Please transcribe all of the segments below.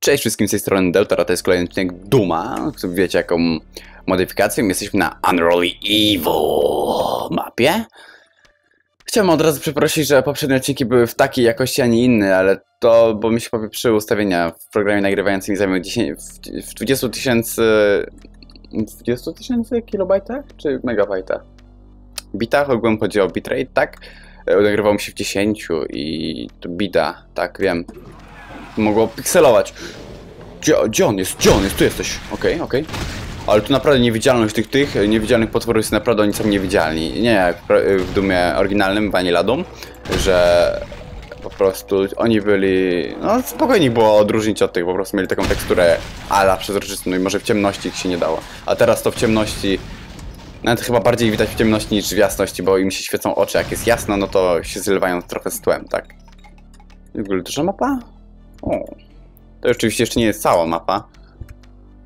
Cześć wszystkim z tej strony Delta, to jest kolejny odcinek Duma. Wiecie jaką modyfikacją? Jesteśmy na Unreal Evil mapie. Chciałem od razu przeprosić, że poprzednie odcinki były w takiej jakości, a nie innej, ale to, bo mi się popieprzyły ustawienia w programie nagrywającym i zajmują 10, w, w 20 tysięcy... 20 tysięcy kilobajtach czy megabajtach? Bitach, ogółem chodzi o bitrate, tak? E, Nagrywał mi się w 10 i to bida, tak, wiem. Mogło pikselować. Gdzie, gdzie on jest? Gdzie on jest? Tu jesteś. Okej, okej. Ale tu naprawdę niewidzialność tych, tych niewidzialnych potworów jest naprawdę oni są niewidzialni. Nie jak w pro- w Dumie oryginalnym, Vanilla Doom, że po prostu oni byli, no spokojnie było odróżnić od tych, po prostu mieli taką teksturę ala przezroczystą i może w ciemności ich się nie dało. A teraz to w ciemności, nawet chyba bardziej widać w ciemności niż w jasności, bo im się świecą oczy, jak jest jasno, no to się zlewają trochę z tłem, tak? W ogóle duża mapa? O. To oczywiście jeszcze nie jest cała mapa,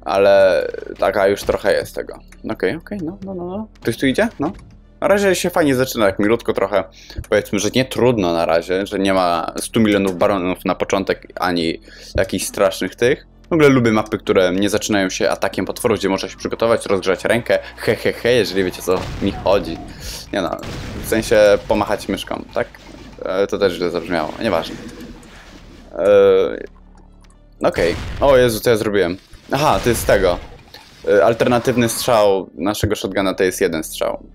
ale taka już trochę jest tego. Okej, okej, no, no, no, no. Ktoś tu idzie? No. Na razie się fajnie zaczyna, jak milutko trochę. Powiedzmy, że nie trudno na razie, że nie ma 100 milionów baronów na początek, ani jakichś strasznych tych. W ogóle lubię mapy, które nie zaczynają się atakiem potworów, gdzie można się przygotować, rozgrzać rękę, he he he, jeżeli wiecie co mi chodzi. Nie no, w sensie pomachać myszką, tak? E, To też źle zabrzmiało, nieważne. Eee, Okej. O Jezu, co ja zrobiłem? Aha, to jest tego. Eee, Alternatywny strzał naszego shotguna to jest jeden strzał.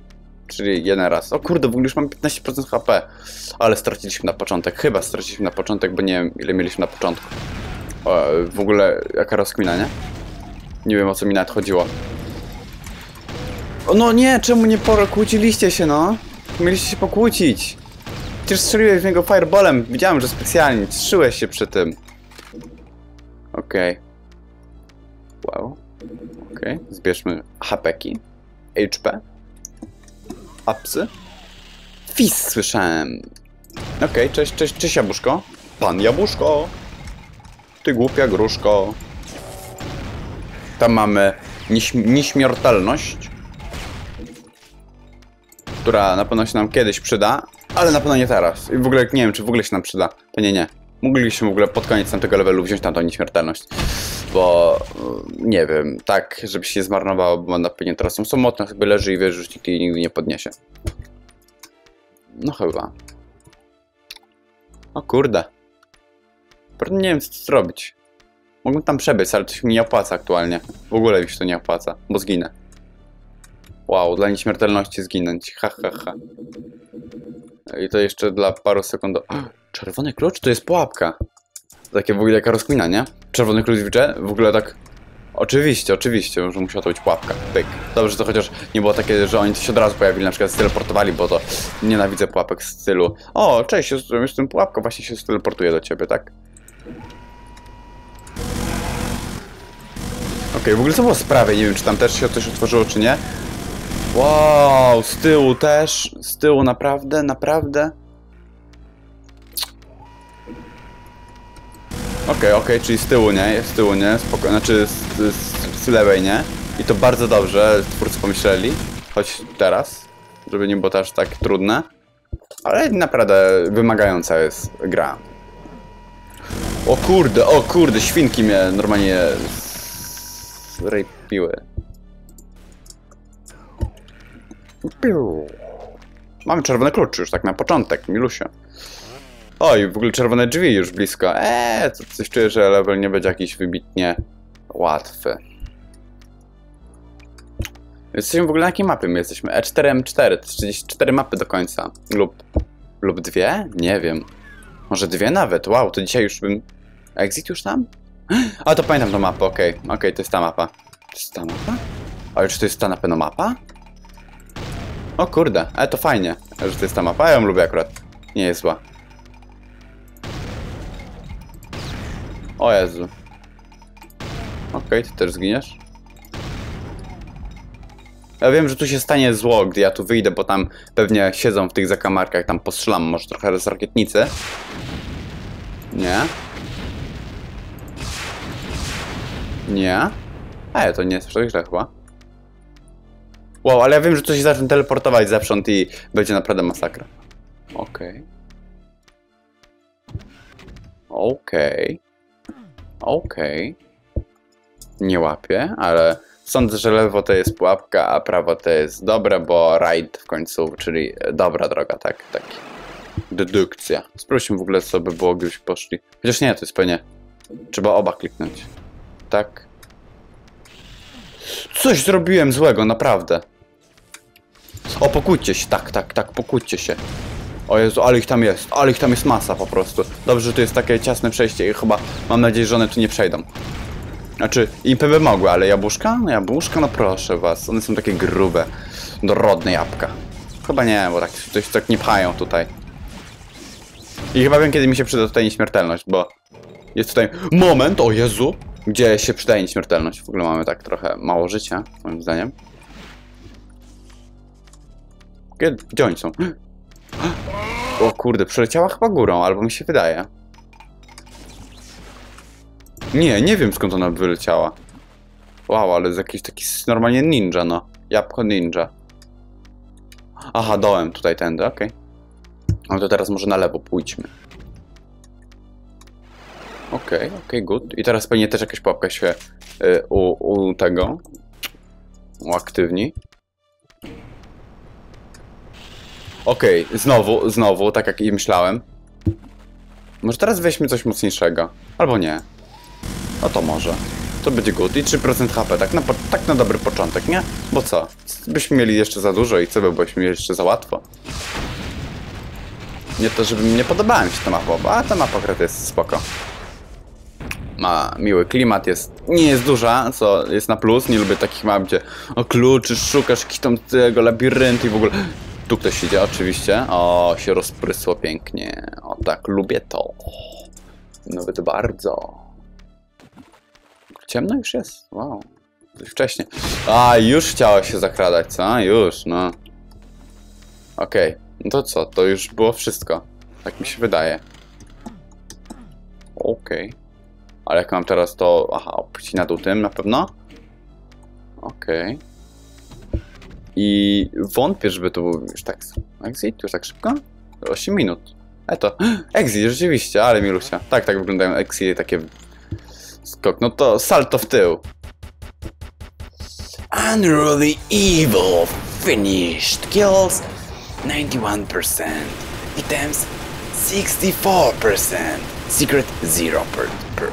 Czyli jeden raz. O kurde, w ogóle już mam 15% HP. Ale straciliśmy na początek. Chyba straciliśmy na początek, bo nie wiem ile mieliśmy na początku. O, w ogóle jaka rozkmina, nie? Nie wiem o co mi nawet chodziło. O, no nie, czemu nie pokłóciliście się, no? Mieliście się pokłócić. Przecież strzeliłeś w niego fireballem. Widziałem, że specjalnie. Strzyłeś się przy tym. Okej. Wow. Okej. Zbierzmy hapeki. HP. Apsy. Fis słyszałem. Okej, cześć, cześć, cześć jabłuszko. Pan jabłuszko. Ty głupia gruszko. Tam mamy nieśm nieśmiertelność. Która na pewno się nam kiedyś przyda, ale na pewno nie teraz. I w ogóle nie wiem, czy w ogóle się nam przyda. Pewnie nie. Mogliśmy w ogóle pod koniec tamtego levelu wziąć tam tą nieśmiertelność. Bo y, nie wiem, tak, żeby się zmarnowało, bo ona pewnie teraz są samotne, sobie leży i wie, że nikt jej nigdy nie podniesie. No chyba. O kurde. Prawda nie wiem co zrobić. Mogłem tam przebyć, ale się mi nie opłaca aktualnie. W ogóle mi się to nie opłaca, bo zginę. Wow, dla nieśmiertelności zginąć. Ha, ha, ha. I to jeszcze dla paru sekund. Czerwony klucz? To jest pułapka. Takie w ogóle jaka rozkmina, nie? Czerwony klucz widzę? W ogóle tak... Oczywiście, oczywiście, że musiała to być pułapka. Pyk. Dobrze, że to chociaż nie było takie, że oni się od razu pojawili, na przykład steleportowali, bo to nienawidzę pułapek w stylu O, cześć, jestem, pułapką, właśnie się steleportuję do ciebie, tak? Okej, w ogóle co było z prawej? Nie wiem, czy tam też się coś otworzyło, czy nie. Wow, z tyłu też. Z tyłu naprawdę, naprawdę. Okej, okej, czyli z tyłu, nie? Z tyłu, nie? Spoko, znaczy z, z, z lewej, nie? I to bardzo dobrze twórcy pomyśleli. Choć teraz, żeby nie było to aż tak trudne. Ale naprawdę wymagająca jest gra. O kurde, o kurde, świnki mnie normalnie zrejpiły. Mamy czerwony klucz już tak na początek, milusia. Oj, w ogóle czerwone drzwi już blisko. Eee, to coś czuję, że level nie będzie jakiś wybitnie łatwy. Jesteśmy w ogóle na jakiej mapie my jesteśmy? E E4, M4, to 34 mapy do końca. Lub, lub dwie? Nie wiem. Może dwie nawet? Wow, to dzisiaj już bym... Exit już tam? A, to pamiętam tą mapę, okej. Okej, to jest ta mapa. To jest ta mapa? Ale czy to jest ta na pewno mapa? O kurde, ale to fajnie, że to jest ta mapa. Ja ją lubię akurat. Nie jest zła. O Jezu. Okej, ty też zginiesz. Ja wiem, że tu się stanie zło, gdy ja tu wyjdę, bo tam pewnie siedzą w tych zakamarkach, tam postrzelam może trochę z rakietnicy. Nie. Nie. Ej, to nie jest źle chyba. Wow, ale ja wiem, że tu się zacznie teleportować zewsząd i będzie naprawdę masakra. Okej. Okej. Okej. Nie łapię, ale sądzę, że lewo to jest pułapka, a prawo to jest dobre, bo right w końcu, czyli dobra droga, tak, taki. Dedukcja. Sprawdźmy w ogóle, co by było, gdybyśmy poszli. Chociaż nie, to jest pewnie... Trzeba oba kliknąć. Tak. Coś zrobiłem złego, naprawdę. O, pokłóćcie się, tak, tak, tak, pokłóćcie się. O Jezu, ale ich tam jest, ale ich tam jest masa po prostu. Dobrze, że tu jest takie ciasne przejście i chyba mam nadzieję, że one tu nie przejdą. Znaczy, impy by mogły, ale jabłuszka? No jabłuszka, no proszę was, one są takie grube. Dorodne jabłka. Chyba nie, bo tak, coś tak nie pchają tutaj. I chyba wiem, kiedy mi się przyda tutaj nieśmiertelność, bo jest tutaj moment, o Jezu, gdzie się przydaje nieśmiertelność. W ogóle mamy tak trochę mało życia, moim zdaniem. Gdzie, gdzie oni są? O kurde, przeleciała chyba górą, albo mi się wydaje. Nie, nie wiem skąd ona wyleciała. Wow, ale z jakiś taki normalnie ninja, no. Jabłko ninja. Aha, dołem tutaj tędy, okej. No to teraz może na lewo pójdźmy. Okej, okej, good. I teraz pewnie też jakaś pułapka się y, u, u tego uaktywni. Okej, znowu, znowu, tak jak i myślałem. Może teraz weźmy coś mocniejszego. Albo nie. No to może. To będzie good. I 3% HP, tak na, tak na dobry początek, nie? Bo co? Byśmy mieli jeszcze za dużo i co by byśmy mieli jeszcze za łatwo? Nie to, żeby mi nie podobała mi się ta mapa, a ta mapa akurat jest spoko. Ma miły klimat, jest, nie jest duża, co jest na plus. Nie lubię takich map, gdzie o kluczy, szukasz jakiś tam tego labiryntu i w ogóle... Tu ktoś idzie, oczywiście. O, się rozprysło pięknie. O tak, lubię to. Nawet bardzo. Ciemno już jest? Wow. Dość wcześnie. A, już chciało się zakradać, co? Już, no. Okej. No to co? To już było wszystko. Tak mi się wydaje. Okej. Ale jak mam teraz to... Aha, opuścić na dół tym na pewno? Okej. I wątpię, żeby to był już tak... Exit? Już tak szybko? 8 minut. E to... Exit, rzeczywiście, ale milusia. Tak, tak wyglądają exity, takie... Skok. No to salto w tył. Unruly Evil finished. Kills 91%. Items 64%. Secret 0%. Per,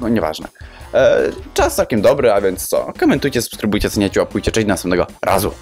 no nieważne. E, czas całkiem dobry, a więc co? Komentujcie, subskrybujcie, ceniacie, łapujcie. Cześć do następnego razu.